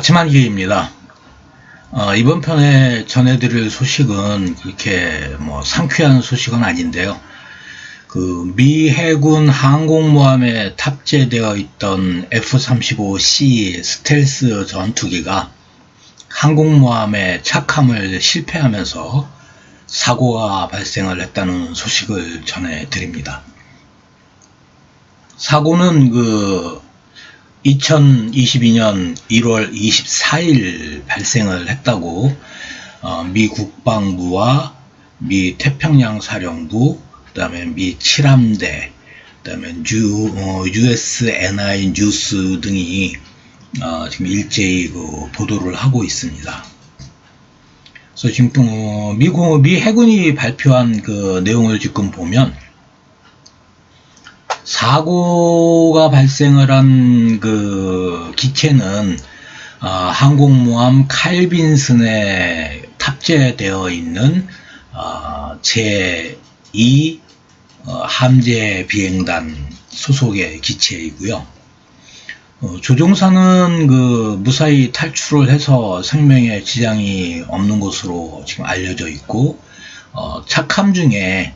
아침 한 기입니다. 어, 이번 편에 전해드릴 소식은 그렇게 뭐 상쾌한 소식은 아닌데요. 그 미 해군 항공모함에 탑재되어 있던 F-35C 스텔스 전투기가 항공모함의 착함을 실패하면서 사고가 발생을 했다는 소식을 전해드립니다. 사고는 그 2022년 1월 24일 발생을 했다고 어, 미 국방부와 미 태평양 사령부, 그다음에 미 칠함대, 그다음에 U, 어, USNI 뉴스 등이 어, 지금 일제히 그 보도를 하고 있습니다. 그래서 지금 어, 미국 미 해군이 발표한 그 내용을 지금 보면 사고가 발생을 한 그 기체는 어, 항공모함 칼빈슨에 탑재되어 있는 어, 제2 어, 함재 비행단 소속의 기체이고요. 어, 조종사는 그 무사히 탈출을 해서 생명에 지장이 없는 것으로 지금 알려져 있고 어, 착함 중에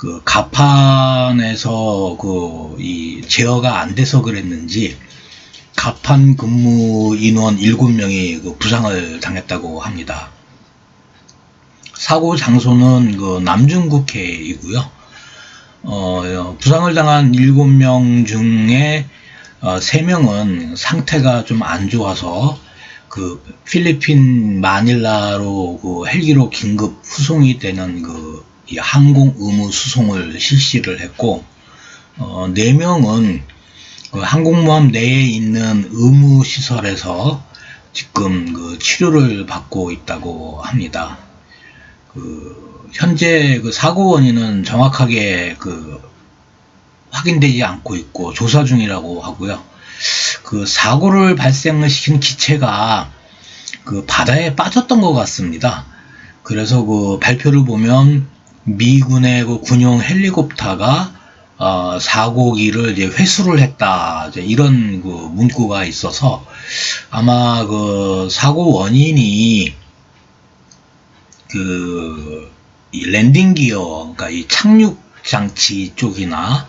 그 가판에서 그 이 제어가 안 돼서 그랬는지 가판 근무 인원 7명이 그 부상을 당했다고 합니다. 사고 장소는 그 남중국해이고요. 어, 부상을 당한 7명 중에 어, 3명은 상태가 좀 안 좋아서 그 필리핀 마닐라로 그 헬기로 긴급 후송이 되는 그 항공 의무 수송을 실시를 했고 어, 4명은 그 항공모함 내에 있는 의무 시설에서 지금 그 치료를 받고 있다고 합니다. 그 현재 그 사고 원인은 정확하게 그 확인되지 않고 있고 조사 중이라고 하고요. 그 사고를 발생시킨 기체가 그 바다에 빠졌던 것 같습니다. 그래서 그 발표를 보면 미군의 그 군용 헬리콥터가 어, 사고기를 이제 회수를 했다. 이제 이런 그 문구가 있어서 아마 그 사고 원인이 그 랜딩 기어 그러니까 이 착륙 장치 쪽이나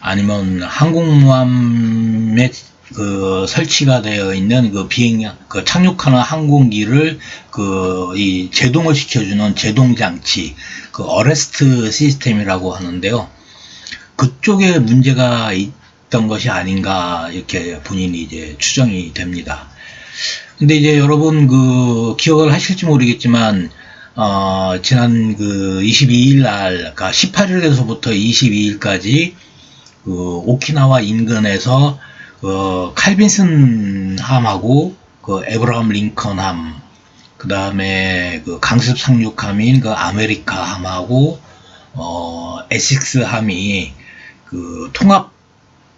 아니면 항공모함에 그 설치가 되어 있는 그 비행 그 착륙하는 항공기를 그 이 제동을 시켜주는 제동 장치 그 어레스트 시스템이라고 하는데요. 그쪽에 문제가 있던 것이 아닌가 이렇게 본인이 이제 추정이 됩니다. 근데 이제 여러분 그 기억을 하실지 모르겠지만 어, 지난 그 22일 날, 그러니까 18일에서부터 22일까지 그 오키나와 인근에서 그 칼빈슨 함하고 그 에브라함 링컨 함, 그 다음에 그 강습 상륙함인 그 아메리카 함하고 어, 에식스 함이 그 통합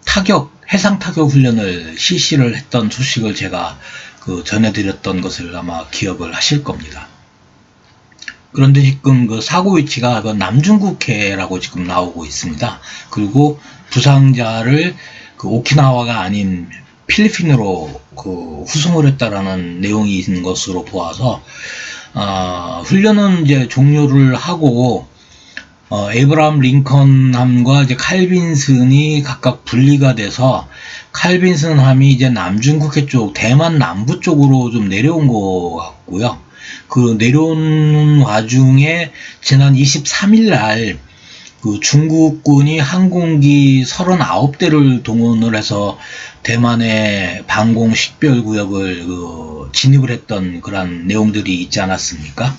타격 해상 타격 훈련을 실시를 했던 소식을 제가 그 전해드렸던 것을 아마 기억을 하실 겁니다. 그런데 지금 그 사고 위치가 그 남중국해라고 지금 나오고 있습니다. 그리고 부상자를 그 오키나와가 아닌 필리핀으로 그 후송을 했다라는 내용이 있는 것으로 보아서 어, 훈련은 이제 종료를 하고 어, 에이브람 링컨함과 이제 칼빈슨이 각각 분리가 돼서 칼빈슨 함이 이제 남중국해 쪽 대만 남부 쪽으로 좀 내려온 것 같고요. 그 내려오는 와중에 지난 23일 날 그 중국군이 항공기 39대를 동원을 해서 대만의 방공 식별 구역을 그 진입을 했던 그런 내용들이 있지 않았습니까?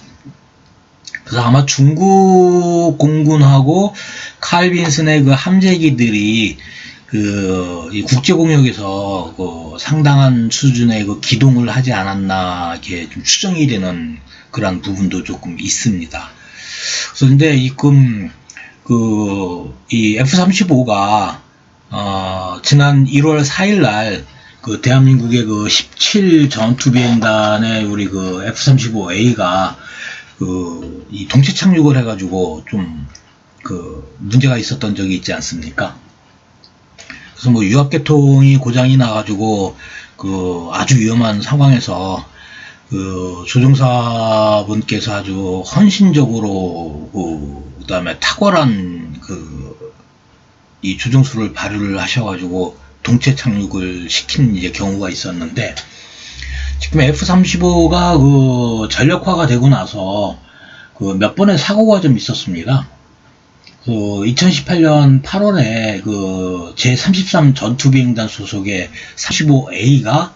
그래서 아마 중국 공군하고 칼빈슨의 그 함재기들이 그 국제 공역에서 그 상당한 수준의 그 기동을 하지 않았나 이렇게 좀 추정이 되는 그런 부분도 조금 있습니다. 그런데 이금 그 이 F-35가 어, 지난 1월 4일 날 그 대한민국의 그 17 전투 비행단의 우리 그 F-35A가 그 이 동체 착륙을 해가지고 좀 그 문제가 있었던 적이 있지 않습니까? 그래서 뭐 유압계통이 고장이 나가지고 그 아주 위험한 상황에서 그 조종사분께서 아주 헌신적으로 그 그다음에 탁월한 그 이 조종수를 발휘를 하셔가지고 동체 착륙을 시킨 이제 경우가 있었는데 지금 F-35가 그 전력화가 되고 나서 그 몇 번의 사고가 좀 있었습니다. 그 2018년 8월에 그 제33 전투비행단 소속의 35A가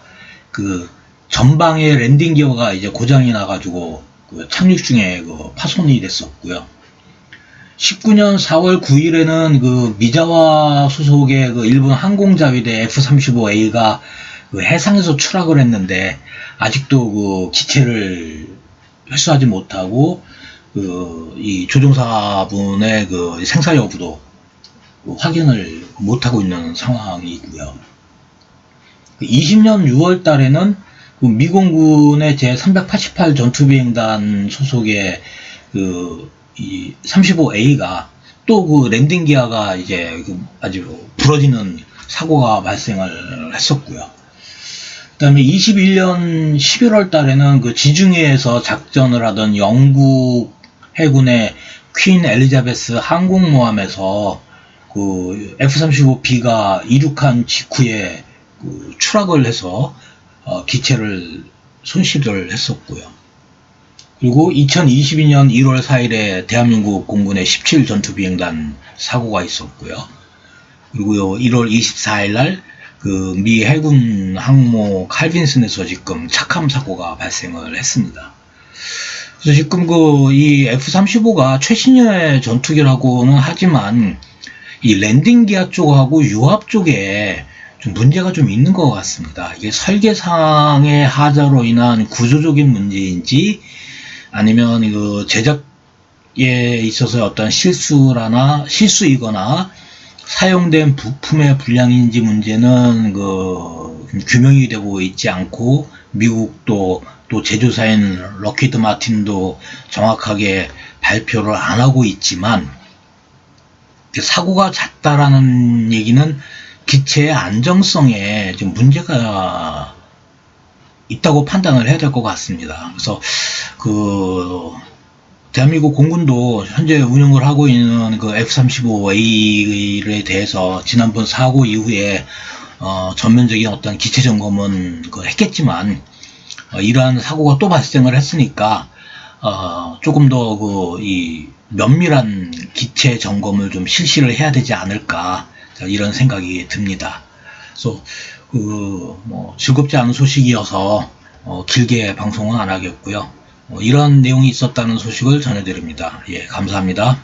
그 전방의 랜딩 기어가 이제 고장이 나가지고 그 착륙 중에 그 파손이 됐었고요. 19년 4월 9일에는 그 미자와 소속의 그 일본 항공자위대 F-35A가 그 해상에서 추락을 했는데 아직도 그 기체를 회수하지 못하고 그 이 조종사분의 그 생사 여부도 그 확인을 못하고 있는 상황이고요. 20년 6월 달에는 그 미공군의 제388 전투비행단 소속의 그 이 35A가 또 그 랜딩 기어가 이제 그 아주 부러지는 사고가 발생을 했었고요. 그다음에 21년 11월 달에는 그 지중해에서 작전을 하던 영국 해군의 퀸 엘리자베스 항공모함에서 그 F-35B가 이륙한 직후에 그 추락을 해서 어, 기체를 손실을 했었고요. 그리고 2022년 1월 4일에 대한민국 공군의 17 전투비행단 사고가 있었고요. 그리고요 1월 24일 날 그 미 해군 항모 칼빈슨에서 지금 착함 사고가 발생을 했습니다. 그래서 지금 그 이 F-35가 최신형의 전투기라고는 하지만 이 랜딩 기아 쪽하고 유압 쪽에 좀 문제가 좀 있는 것 같습니다. 이게 설계상의 하자로 인한 구조적인 문제인지 아니면 그 제작에 있어서 어떤 실수라나 실수이거나 사용된 부품의 불량인지 문제는 그 규명이 되고 있지 않고 미국도 또 제조사인 럭키드 마틴도 정확하게 발표를 안 하고 있지만 사고가 잦다라는 얘기는 기체의 안정성에 좀 문제가 있다고 판단을 해야 될 것 같습니다. 그래서 그 대한민국 공군도 현재 운영을 하고 있는 그 F-35A에 대해서 지난번 사고 이후에 어, 전면적인 어떤 기체 점검은 그 했겠지만 어, 이러한 사고가 또 발생을 했으니까 어, 조금 더 그 이 면밀한 기체 점검을 좀 실시를 해야 되지 않을까 이런 생각이 듭니다. 그래서 그 뭐 즐겁지 않은 소식이어서 어, 길게 방송은 안 하겠고요. 어, 이런 내용이 있었다는 소식을 전해드립니다. 예, 감사합니다.